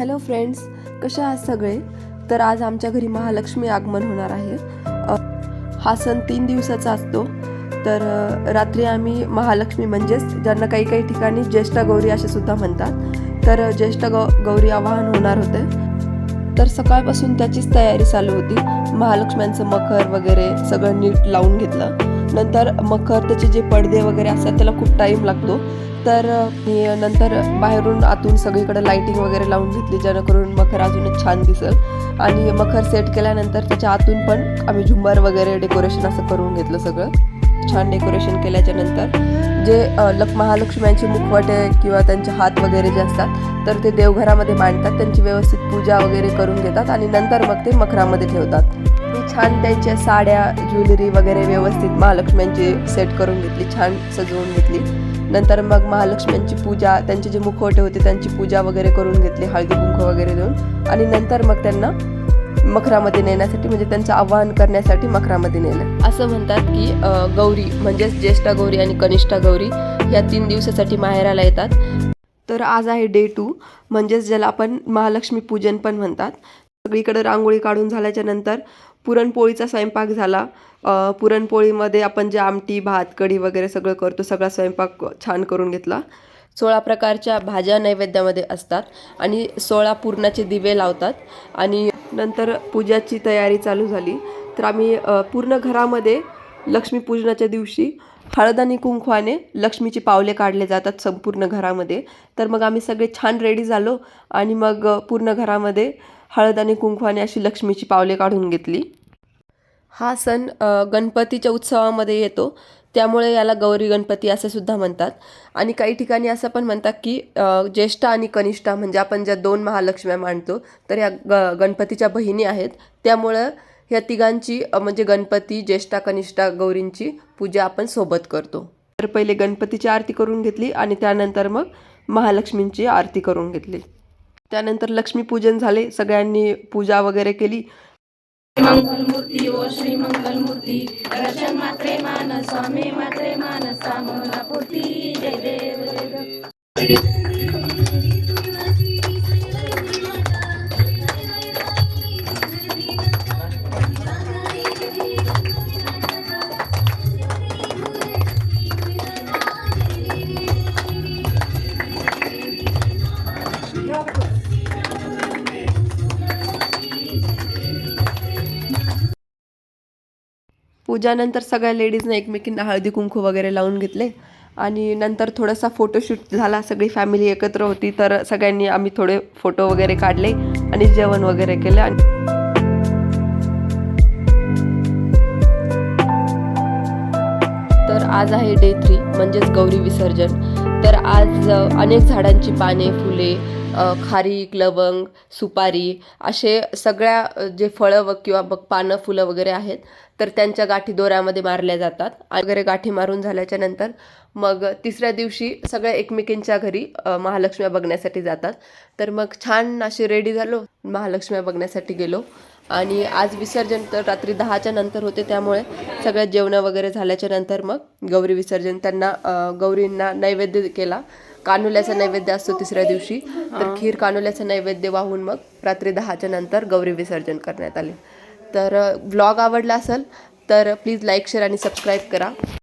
Hello friends कशा आहात सगळे? तर आज आमच्या घरी महालक्ष्मी आगमन होणार आहे. हा सण तीन दिवसाचा असतो. तर रात्री आम्ही महालक्ष्मी म्हणजेच ज्यांना काही काही ठिकाणी ज्येष्ठ गौरी असे सुद्धा म्हणतात तर ज्येष्ठ गौ गौरी आवाहन होणार होते. तर सकाळपासून त्याचीच तयारी चालू होती. महालक्ष्म्यांचं मखर वगैरे सगळं नीट लावून घेतलं. नंतर मखर त्याचे जे पडदे वगैरे असतात त्याला खूप टाईम लागतो. तर मी नंतर बाहेरून आतून सगळीकडे लाईटिंग वगैरे लावून घेतली जेणेकरून मखर अजूनच छान दिसेल. आणि मखर सेट केल्यानंतर त्याच्या आतून पण आम्ही झुंबर वगैरे डेकोरेशन असं करून घेतलं सगळं. छान डेकोरेशन केल्याच्यानंतर. जे लक महालक्ष्म्यांचे मुखवटे किंवा त्यांचे हात वगैरे जे असतात तर ते देवघरामध्ये मांडतात त्यांची व्यवस्थित पूजा वगैरे करून घेतात आणि नंतर मग ते मखरामध्ये ठेवतात. मी छान त्यांच्या साड्या ज्वेलरी वगैरे व्यवस्थित महालक्ष्म्यांची सेट करून घेतली छान सजवून घेतली. नंतर मग महालक्ष्म्यांची पूजा त्यांचे जे मुखवटे होते त्यांची पूजा वगैरे करून घेतली हळदी कुंकू वगैरे देऊन. आणि नंतर मग त्यांना मखरामध्ये नेण्यासाठी म्हणजे त्यांचं आवाहन करण्यासाठी मखरामध्ये नेलं. असं म्हणतात की गौरी म्हणजेच ज्येष्ठ गौरी आणि कनिष्ठा गौरी या तीन दिवसासाठी माहेराला येतात. तर आज आहे डे टू म्हणजेच ज्याला आपण महालक्ष्मी पूजन पण म्हणतात. सगळीकडे रांगोळी काढून झाल्याच्यानंतर पुरणपोळीचा स्वयंपाक झाला. पुरणपोळीमध्ये आपण जे आमटी भात कढी वगैरे सगळं करतो सगळा स्वयंपाक छान करून घेतला. सोळा प्रकारच्या भाज्या नैवेद्यामध्ये असतात आणि सोळा पूर्णाचे दिवे लावतात आणि नंतर पूजाची तयारी चालू झाली. तर आम्ही पूर्ण घरामध्ये लक्ष्मीपूजनाच्या दिवशी हळद आणि कुंकवाने लक्ष्मीची पावले काढले जातात संपूर्ण घरामध्ये. तर मग आम्ही सगळे छान रेडी झालो आणि मग पूर्ण घरामध्ये हळद आणि कुंकवाने अशी लक्ष्मीची पावले काढून घेतली. हा सण गणपतीच्या उत्सवामध्ये येतो. त्यामुळे याला गौरी गणपती असं सुद्धा म्हणतात. आणि काही ठिकाणी असं पण म्हणतात की ज्येष्ठ आणि कनिष्ठा म्हणजे आपण ज्या दोन महालक्ष्म्या मांडतो तर या ग गणपतीच्या बहिणी आहेत. त्यामुळं ह्या तिघांची म्हणजे गणपती ज्येष्ठा कनिष्ठा गौरींची पूजा आपण सोबत करतो. तर पहिले गणपतीची आरती करून घेतली आणि त्यानंतर मग महालक्ष्मींची आरती करून घेतली. त्यानंतर लक्ष्मीपूजन झाले सगळ्यांनी पूजा वगैरे केली. मंगलमूर्ती ओ श्री मंगलमूर्ती दर्शन मात्रे मानसा मे मात्रे मान सामनापूर्ती पूजानंतर सगळ्या लेडीजनं एकमेकींना हळदी कुंकू वगैरे लावून घेतले. आणि नंतर थोडासा फोटोशूट झाला सगळी फॅमिली एकत्र होती. तर सगळ्यांनी आम्ही थोडे फोटो वगैरे काढले आणि जेवण वगैरे केलं. आणि तर आज आहे डे थ्री म्हणजेच गौरी विसर्जन. तर आज अनेक झाडांची पाने फुले खारीक लवंग सुपारी असे सगळ्या जे फळं व किंवा बघ पानं फुलं वगैरे आहेत तर त्यांच्या गाठी दोऱ्यामध्ये मारल्या जातात वगैरे गाठी मारून झाल्याच्यानंतर मग तिसऱ्या दिवशी सगळ्या एकमेकींच्या घरी महालक्ष्म्या बघण्यासाठी जातात. तर मग छान असे रेडी झालो. महालक्ष्म्या बघण्यासाठी गेलो. आणि आज विसर्जन तर रात्री दहाच्या नंतर होते त्यामुळे सगळ्या जेवणं वगैरे झाल्याच्यानंतर मग गौरी विसर्जन. त्यांना गौरींना नैवेद्य केला. कानुल्याचा नैवेद्य असतो तिसऱ्या दिवशी. तर खीर कानुल्याचा नैवेद्य वाहून मग रात्री दहाच्या नंतर गौरी विसर्जन करण्यात आले. तर ब्लॉग आवडला असेल तर प्लीज लाईक शेअर आणि सबस्क्राईब करा.